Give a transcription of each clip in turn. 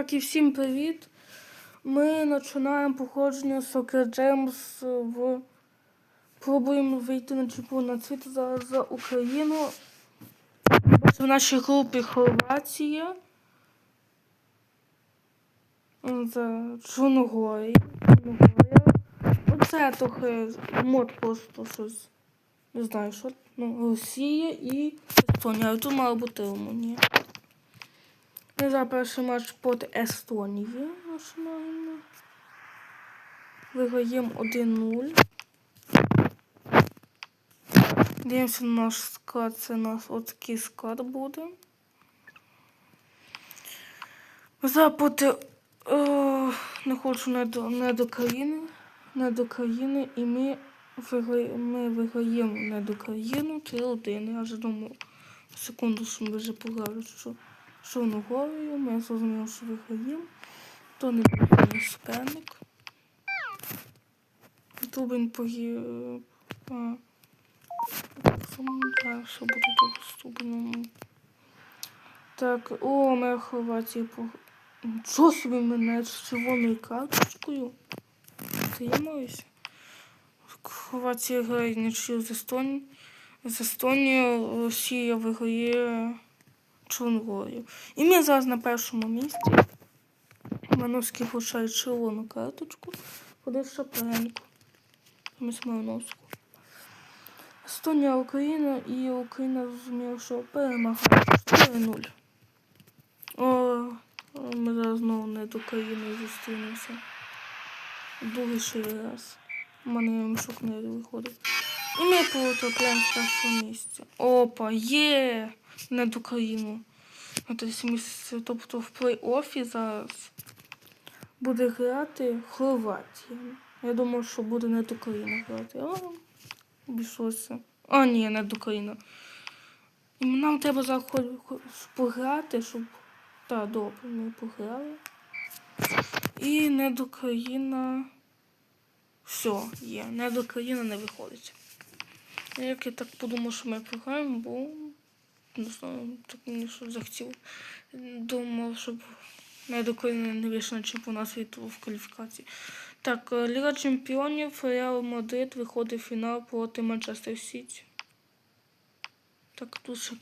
Так, і всім привіт. Ми починаємо походження Soccer Джеймс в. Пробуємо вийти на чемпіонат світу за, за Україну. В нашій групі Хорватія. За Чорногорія. Чорногорія. Оце трохи мод просто щось. Не знаю, що. Ну, Росія і Естонія. Тут мало бути Румунія. Ми за перший матч проти Естонії. Виграємо 1-0. Дивимося на наш склад, це у нас от такий склад буде. За проти е, не хочу не до, не до країни, не до країни, і ми ми виграємо не до країни 3-1. Я вже думав, секунду, що ми вже пограли, що що ногою, ми зрозуміли, що виграємо. То не був суперник. Він погів. Так, що буде доступно. Так, о, моя Хорватія по. Що собі мене з червоною карточкою? Тримаюся. Хорватія грає нічию з Естонії. З Естонії Росія виграє Чорногорію. І ми зараз на першому місці. Мановський получає червону карточку. Ходив Шапаренко. Ми Мановську. Естонія Україна і Україна зрозуміла, що перемагає 4-0. О, ми зараз знову не до країни зустрінемося. Другий ще раз. У мене мішок не виходить. І ми потрапляємо з першого місця. Опа, є! Не до країну. На третє місце, тобто в плей-офі зараз буде грати Хорватія. Я думав, що буде не до країни грати. А обійшлося. А, ні, країни. І нам треба пограти, щоб. Так, добре, ми пограли. І не до країна. Все, є. Не до країни не виходить. Як я так подумав, що ми програємо, бо не знаю, так мені що захотів. Думав, щоб не до країни не вийшли на чемпіонат світу в кваліфікації. Так, е, Ліга Чемпіонів Реал Мадрид виходить в фінал проти Манчестер Сіті. Так, тут ще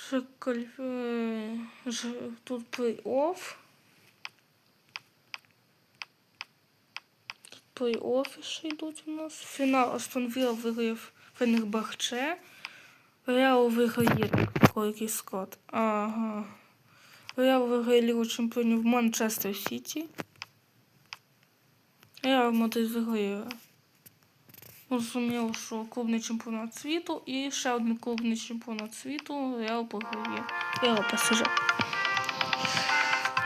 ще е, тут плей-офф. Тут плей-оффи ще йдуть у нас. Фінал Астон Вілла виграє Фенербахче. Реал такий склад. Ага. Реал виграє Лігу Чемпіонів Манчестер Сіті. Реал Мадрид виграє. Розуміло, що клубний чемпіонат світу і ще один клубний чемпіонат світу Реал програє. Реал ПСЖ.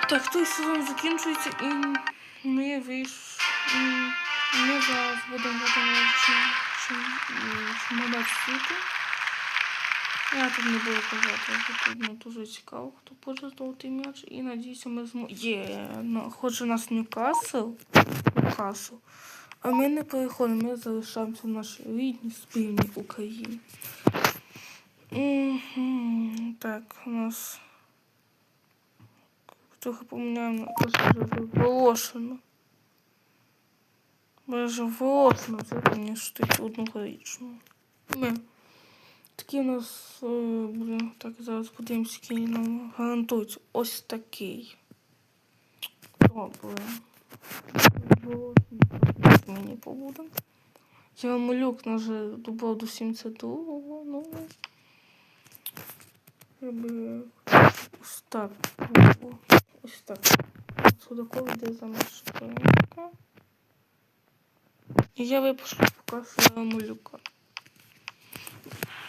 Так, той сезон закінчується і ми вийш... Ми зараз будемо чемпіонат світу. Я тут не буду казати, тут ну, дуже цікаво, хто пожертвувати м'яч. І надіюся, ми зможемо. Є, ну, хоче нас Ньюкасл. Ньюкасл. А ми не переходимо, ми залишаємося в нашій рідній спільній Україні. Угу. Так, у нас трохи поміняємо те, що вже волошено. Ми вже волошено, це мені стоїть одногорічно. Ми. Такий у нас, е, блин, так, зараз подивимося, який нам гарантується. Ось такий. Добре. Мені побуде. Я малюк вже добав до 72-го, ну. Ось так. Ось так. Судаковий йде за машинка. І я випишу поки що малюка.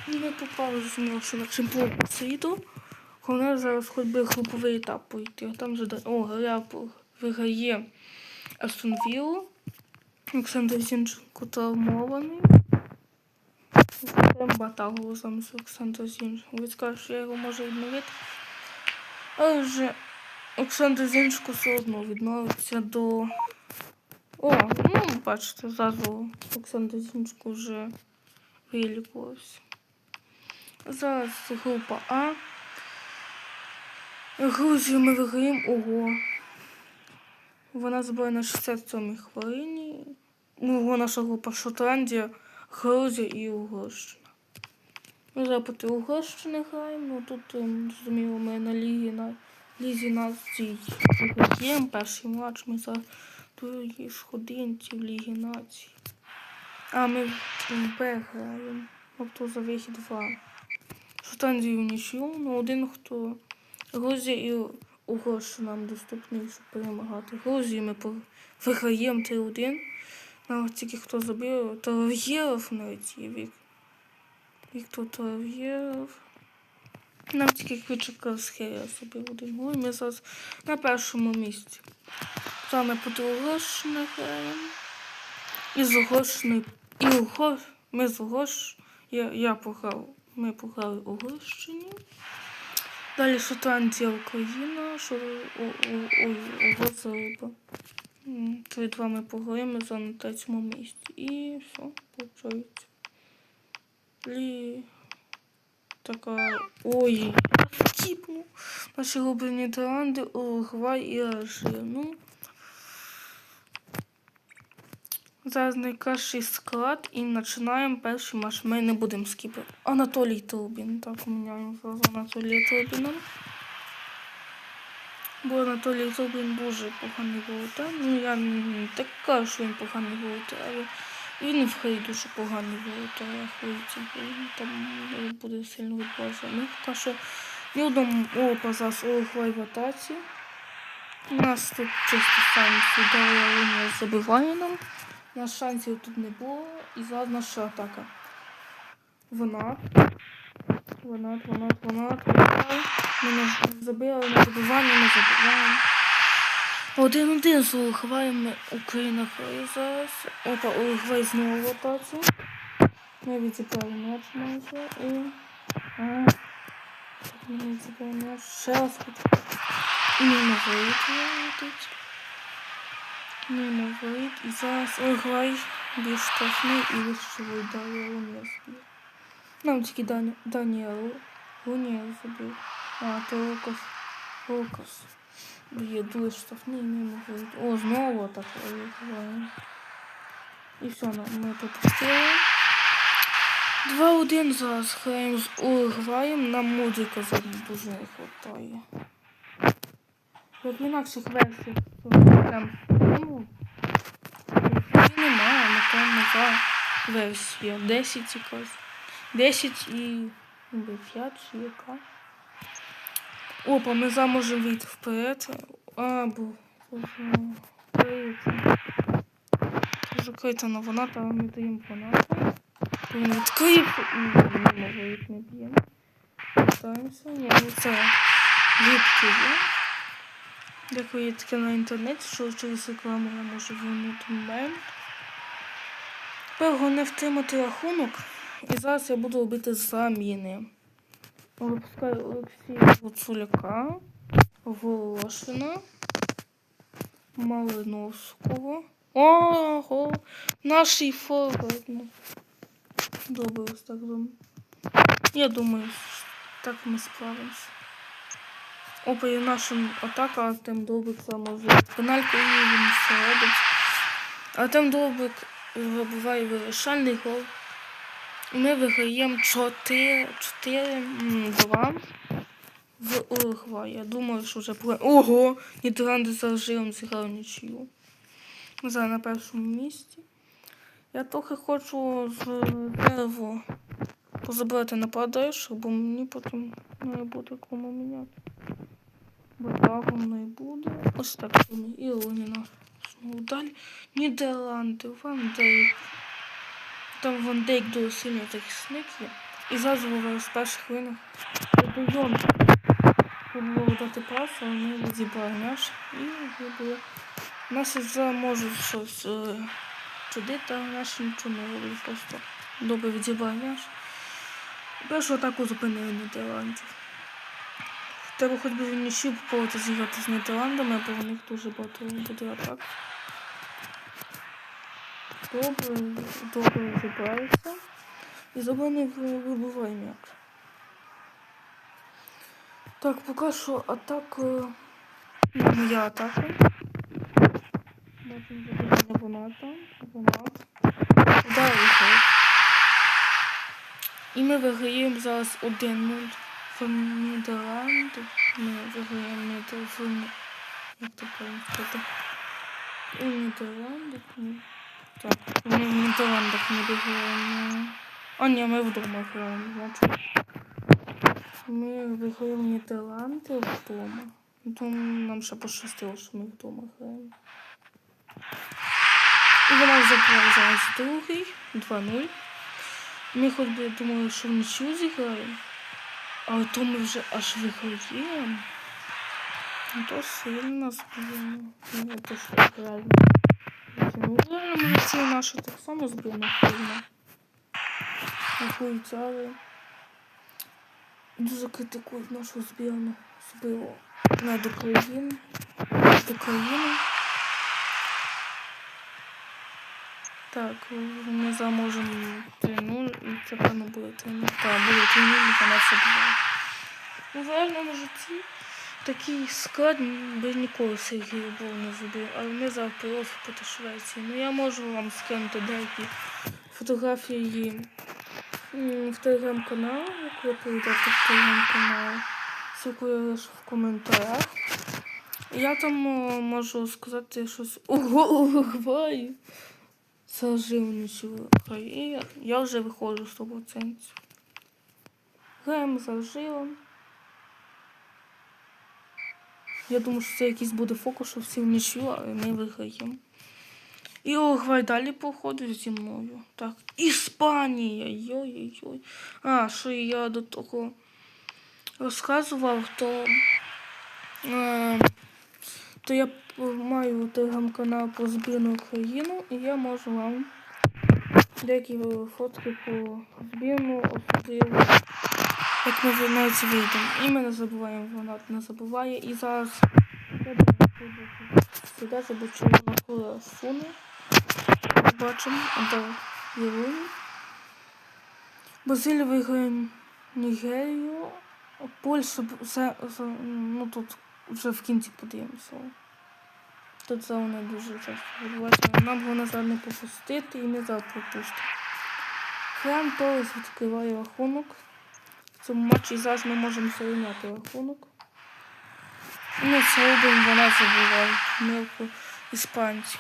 Не попали зрозуміло, що на чемпіонат світу. Головне зараз хоч би груповий етап пойти. Там же О, я виграє Астон Віллу. Олександр Зінченко травмований. Батагу замість Олександра Зінченко. Він скаже, що я його можу відновити. Але вже Олександр Зінченко все одно відновиться до... О, ну, бачите, зразу Олександр Зінченко вже вилікувався. Зараз група А. Грузію ми виграємо. Ого. Вона забила на 67-й хвилині. Ну, наша група Шотландія, Грузія і Угорщина. Ми зараз проти Угорщини граємо. Ну, тут, ем, зрозуміло, ми на лігі на лізі націй виграємо. Перший матч ми за другій сходинці в Лігі націй. А ми в Б граємо. Тобто за вихід два. Шотландію в нічю, ну один хто. Грузія і Угорщина нам доступний, щоб перемагати. Грузію ми по- виграємо 3-1. Нам тільки хто забив. Тарав'єров навіть є Вік. Віктор Тарав'єров. Нам тільки Квичака з Херія забив один гол. Ми зараз на першому місці. Саме проти Угорщини граємо. І з Угорщини. І Угор... Ми з Угорщини. Я, я пограв. Ми пограли Угорщині. Далі Шотландія, Україна, що у, Угорська. 3-2 ми пограємо за на третьому місці. І все, виходить. Лі... Така. Ой, тіпну. Наші групи Нідерланди, Уругвай і Алжир. Ну. Зараз найкращий склад і починаємо перший матч. Ми не будемо скіпати. Анатолій Трубін. Так, міняємо зразу Анатолія Трубіна. Бо Анатолій Трубін дуже поганий волотар. Ну я не так кажу, що він поганий волотар, але він в грі дуже поганий волотар. Рахується, там буде сильно відбуватися. Ми поки що ні одному опа зараз Уругвай в атаці. У нас тут чисто Дар'я Лунія забиває нам. У нас шансів тут не було. І зараз наша атака. Вона. Вона, вона, вона, вона. Ми не забили на забивання, ми забиваємо. Один-один з Уругваєм Україна грає зараз. Опа, Уругвай знову в атаці. Ми відзібрали м'яч майже. І... Ми відзібрали м'яч. Ще раз. І мимо вийти. Мимо вийти. І зараз Уругвай більш штрафний і вищовий дає Лунєвський. Нам тільки Дані... Даніел Лунєв забив. А, то Лукас. Лукас. Б'є дуже штрафний мимо вийти. О, знову так Уругвай. І все, ми пропустили. 2-1 зараз граємо з Уругваєм. Нам музика зараз дуже не вистачає. Як в інакших версіях, то там ну, і немає, напевно, за версія. 10 якась. 10 і 5 чи яка. Опа, ми за можемо вийти вперед. А, бо закрита. Закрита на вона, та ми даємо вона. Він відкрив і може їх не б'ємо. Питаємося. Ні, ну це ліпки є. Дякую таке на інтернеті, що через рекламу я можу вернути момент. Тепер не втримати рахунок. І зараз я буду робити заміни. Випускаю Олексія Гуцуляка, Волошина, Малиновського. Ого! Наш форвард. ну. Добре, ось так думаю. Я думаю, так ми справимося. Опа, і наша атака Артем Довбик замовив пенальку і він все робить. Артем Довбик вибиває вирішальний гол. Ми виграємо 4-2 в Уругвай. Я думаю, що вже про... Ого! Нідерланди з Алжиром зіграли нічию. Зараз на першому місці. Я трохи хочу з дерево позабрати нападаючого, бо мені потім не буде кому міняти. Бо так воно і буде. Ось так воно. І Луніна. Далі. Нідерланди, Ван Дейк. Там Ван Дейк дуже сильно захисник є. І зараз говорю з перших хвилинах. Бульйон. Було дати пас, але ми відібрали наш. І вибили. Наші можуть щось е, чудити, а наші нічого не роблять. Просто добре відібрали наш. Першу атаку зупинили Нідерландів. Треба хоч би в нічю попробувати зіграти з Нідерландами, бо в них дуже багато буде атак. Добре, добре вибирається. І забаний вибиває м'яч. Так, поки що атака. Ну, моя атака. Бачимо забирання воната. Вонат. Удар виходить. І ми виграємо зараз 1-0 в Нідерланди. Ми виграємо Нідерланди. Як правильно сказати? У Нідерландах. Так, ми в Нідерландах не виграємо. А, ні, ми вдома граємо, значить. Ми виграємо Нідерланди вдома. Ну, То нам ще пощастило, що ми вдома граємо. І вона забрала зараз другий, 2-0. Ми хоч би думали, що в нічю зіграємо, але то ми вже аж виграємо. Ну то сильно збірно. Ну, то що правильно. Ну, реально, наша так само збірна сильна. Рахують, але дуже критикують нашу збірну. Особливо над Україну. Над Україну. Так, ми заможемо 3-0 і це певно буде 3-0. Так, буде 3-0 і вона все буде. У реальному житті такий склад би ніколи Сергій був не забив, але ми зараз плей-офф проти Швеції. Ну я можу вам скинути деякі фотографії в телеграм-канал, як ви прийдете в телеграм-канал. Ссылку в коментарях. Я там о, можу сказати щось ого, Уругваю. Заживничу і я, вже виходжу 100%. Граємо за жилом. Я думаю, що це якийсь буде фокус, що всі в нічю, а ми виграємо. І Уругвай далі походить зі мною. Так, Іспанія. Йой-йой-йой. А, що я до того розказував, то, е, то я маю телеграм-канал про збірну Україну, і я можу вам деякі фотки про збірну, особливо, як ми вже навіть вийдемо. І ми не забуваємо, вона не забуває. І зараз сюди забачу на суне. Бачимо, де Євуні. Бразилія виграє Нігерію. Польща за, за, ну тут вже в кінці подивимося. Тут за вони дуже часто відбувається. Нам головне зараз не пропустити і не зараз пропустимо. Храм Торис відкриває рахунок. Цьому матчі зараз ми можемо зрівняти рахунок. Ну, це один вона забуває. Милку іспанців.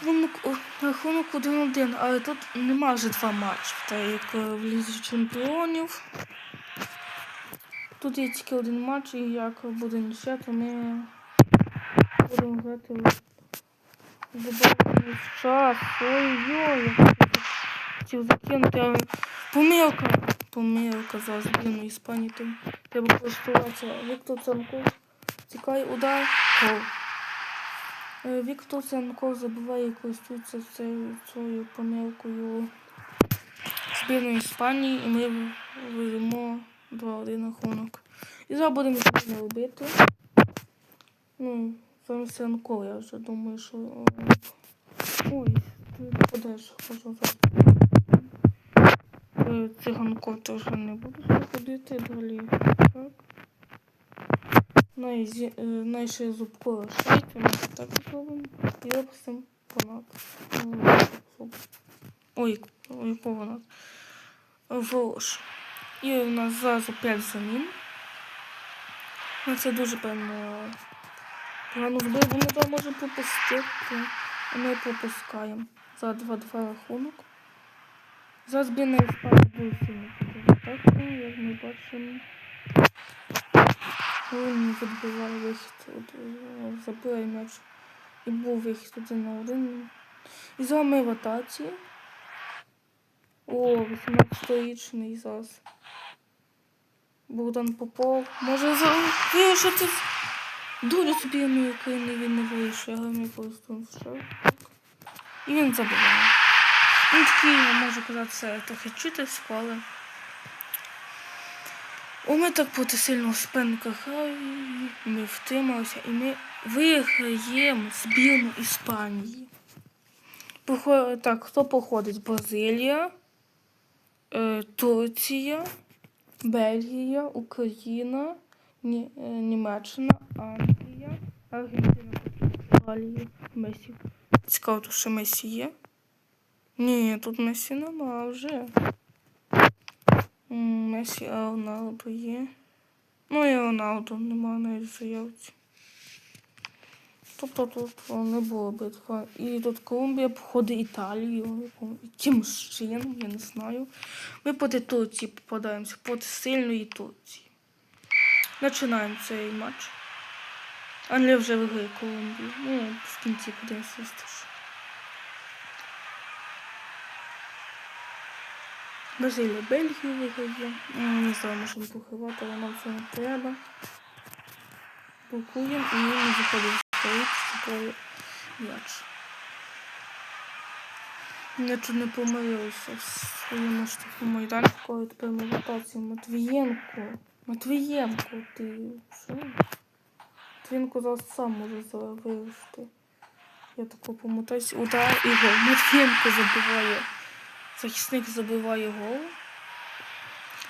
Рахунок, о, рахунок 1-1, але тут нема вже два матчі, так як е, в Лізі Чемпіонів. Тут є тільки один матч, і як буде нічия, то ми будемо грати в час. Ой-ой, хотів закинути, але помилка. Помилка за збірну Іспанії. Там треба користуватися. Віктор Цанков. Тікає удар. Гол. Е, Віктор Цянков забуває і користується цією, помилкою збірної Іспанії, і ми ведемо 2-1 рахунок. І зараз будемо не робити. Ну, замість Цянкова, я вже думаю, що. Ой, ти подальше хожу зараз. Е, Циганко теж не буду заходити далі. Так. Най, найше зубкова шайка, ми так зробимо. І випустимо понад. Ой, ой, понад. Волош. І у нас зразу 5 замін. Ну, це дуже певно. Погано збив, ми там можемо пропустити. Ми пропускаємо. За 2-2 рахунок. За збірна Іспанія буде сильно. Так, як ми бачимо. Він відбиває вихід, е, м'яч. І був вихід один на один. І з вами в атаці. О, 18-річний зараз. Богдан Попов. Може за вирішити долю збірної України він не вирішує, але ми просто. І він забиває. Такий, я можу казати, трохи читерсько, але О, ми так проти сильного суперника грали, ми втрималися і ми виграємо збірну Іспанії. Так, хто походить? Бразилія, е, Турція, Бельгія, Україна, е, Німеччина, Англія, Аргентина, Португалія, Месі. Цікаво, що Месі є? Ні, тут Месі нема вже. Месі, а Роналдо є. Ну і Роналдо нема навіть в заявці. Тобто тут не було битва. І тут Колумбія походить Італію. Якимось чином, я не знаю. Ми проти Турції попадаємося, проти сильної Турції. Починаємо цей матч. Англія вже виграє Колумбію. Ну, в кінці подивимося. Бразилія Бельгію виграє. Не знаю, можемо поховати, але нам це не треба. Блокуємо і не заходимо в стоїть, такий м'яч. Я чуть не помилився в своєму штрафному майданчику, тепер ми в атаці Матвієнко. Матвієнко, ти що? Матвієнко зараз сам може вивести. Я тако помотаюсь. Удар і гол. Матвієнко забиває. Захисник забиває гол.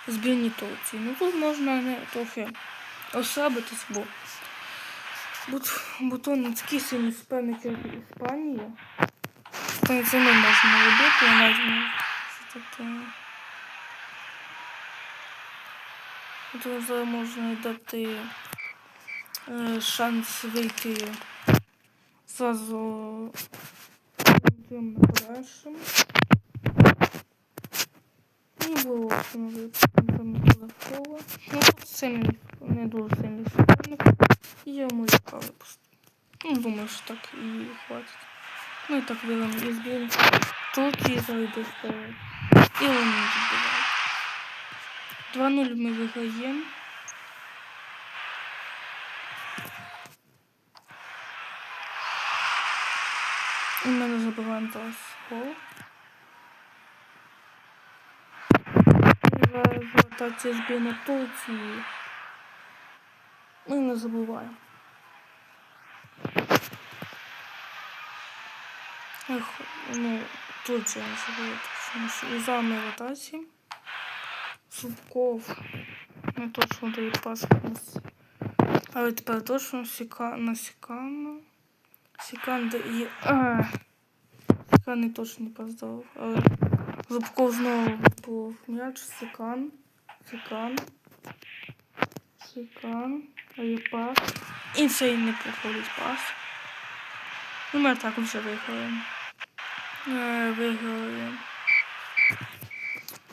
Збірні Турції. Ну тут можна не трохи ослабитись, бо, то не такі сильні суперники, як Іспанія. Та це не можна робити, я навіть таке. Тут зараз можна дати е, шанс вийти зразу трьом нападаючим. Не було встановити Легкова. Ну тут сильний, не дуже сильний суперник. І я йому легка випустив. Ну, думаю, що так і хватить. Ну і так виграємо із збірні. Турції зайде вперед. І вони відбувають. 2-0 ми виграємо. І ми не забуваємо зараз гол. В атаці збірна Турції. Ми не забуваємо. Ех, ну, Турція не точніше. І за ми в атаці. Зубков. Не точно дає пас. Але тепер точно сіка на Сікану. Сікан дає. Сікан не точно не пас дав. Але Зубков знову був м'яч. Сікан. Сікан. Сікан. А є пас. І цей не проходить пас. Ну, ми так вже виграємо. Е, Виграли.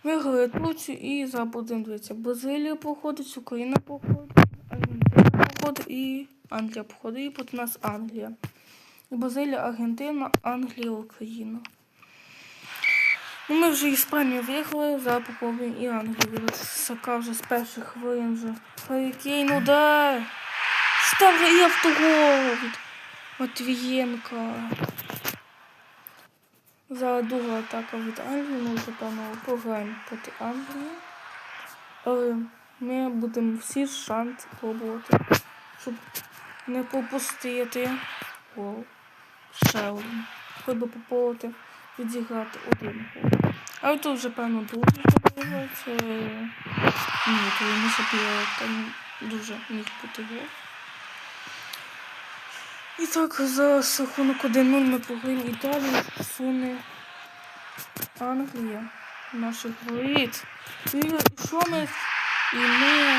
Виграли Турцію і зараз будемо дивитися. Бразилія походить, Україна походить, Аргентина походить і Англія походить. І проти нас Англія. І Бразилія, Аргентина, Англія, Україна. Ну, ми вже Іспанію виграли, зараз попробуємо і Англію. Сака вже з перших хвилин вже. Харікейн удар! Ставлю і автогол від Матвієнка. Зараз друга атака від Англії. Ми вже певно програємо проти Англії. Але ми будемо всі шанси пробувати, щоб не пропустити гол. Ще один. Би попробувати відіграти один гол. Але тут вже певно дуже подобається. Ні, то не забігає, там дуже міг бути гол. І так, за рахунок 1-0 ми програємо Італію, суне Англія. Наших воріт. І що ми? І ми,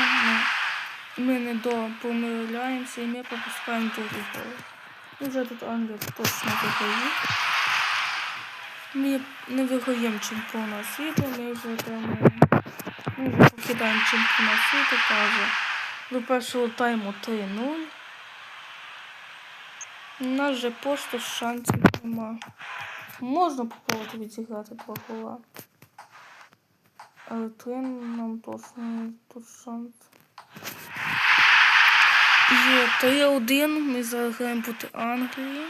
ми не до помиляємося і ми пропускаємо другий гол. І вже тут Англія точно виграє. Ми не виграємо чемпіонат світу, ми вже прямо ми вже покидаємо чемпіонат світу, каже. До першого тайму 3-0. У нас же просто шансів нема. Можна попробувати відіграти два. Але три нам точно не тут шанс. Є 3-1, ми зараз граємо проти Англії.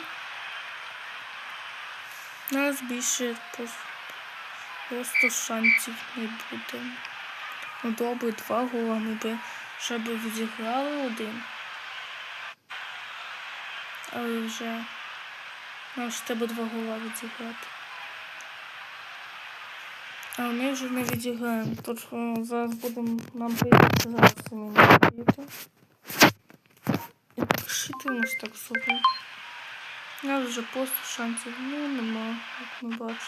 У нас більше просто шансів не буде. Ну добре, два гола ми би ще би відіграли один. Але вже нам ж треба два гола відіграти. А ми вже не відіграємо. Тож е, зараз будемо нам прийдеться зараз самі робити. І пишити у нас так собі. У нас вже просто шансів ну, нема, як ми бачимо.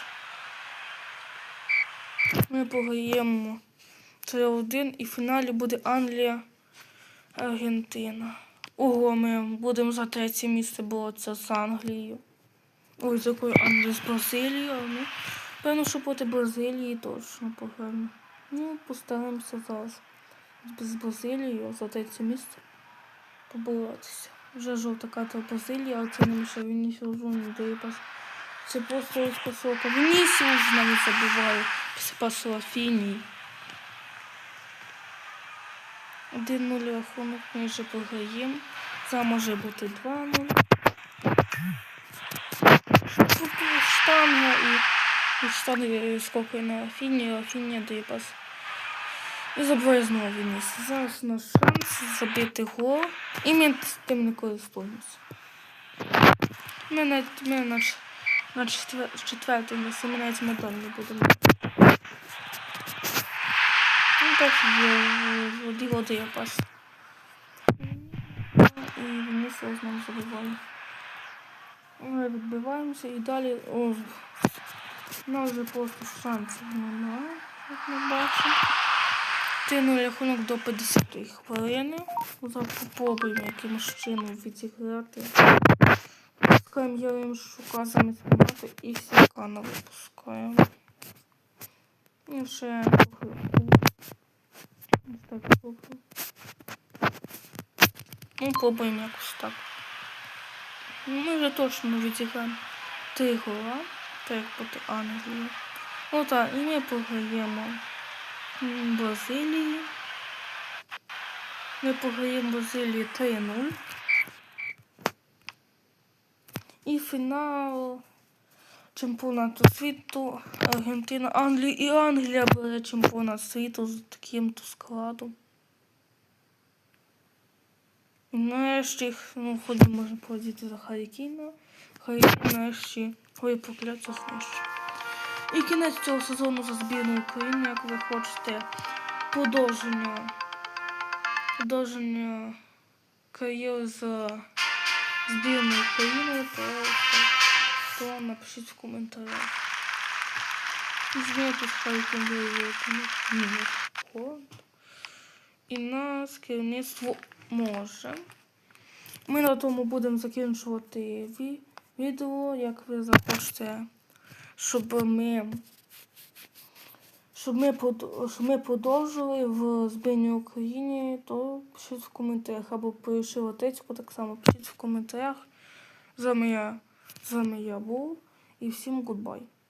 Ми пограємо 3-1 і в фіналі буде Англія, Аргентина. Ого, ми будемо за третє місце боротися з Англією. Ой, з якою Англією? З Бразилією, ну. Певно, що проти Бразилії точно пограємо. Ну, постараємося зараз з Бразилією за третє місце поборотися. Вже жовта карта Бразилії, але це не мішає Вінісіус не дає пас. Це просто спасовка. Вінісіус навіть забиває після пасу Афінії. 1-0 рахунок ми вже програємо. Це може бути 2-0. Тут штанга і і штанги скокає на Афіні, а дає пас. І забиває знову Вініс. Зараз у нас шанс забити гол. І ми з тим не користуємося. Ми навіть ми на, на четвер, четвертий місці, ми навіть медаль не будемо. Ну так, воді води я пас. І Вінісіус знову забиває. Ми відбиваємося і далі. О, у нас вже просто шансів немає, як ми бачимо. Тину рахунок до 50 хвилини. Попробуємо якимось чином відіграти. Пускаємо я шука замість і сікана випускаємо. І ще. Ось так пробуємо. Ну, якось так. Ми вже точно відіграємо три гола, так як проти Англії. Отак, і ми програємо Бразилії. Ми програємо Бразилії 3-0. І фінал чемпіонату світу Аргентина, Англія і Англія бере чемпіонат світу з таким то складом. І нарешті, ну, ході можна подіти за Харікіна. Харікін нарешті ой, прокляття знищить. І кінець цього сезону за збірну України, як ви хочете, продовження, продовження кар'єри за збірну України, то, то, то напишіть в коментарях. Зміти з Харікін І нас керівництво може. Ми на тому будемо закінчувати ві- відео, як ви захочете, щоб ми, щоб ми, щоб ми продовжили в збірній Україні, то пишіть в коментарях. Або пиши Латецьку, так само пишіть в коментарях. З вами я, з я був і всім гудбай.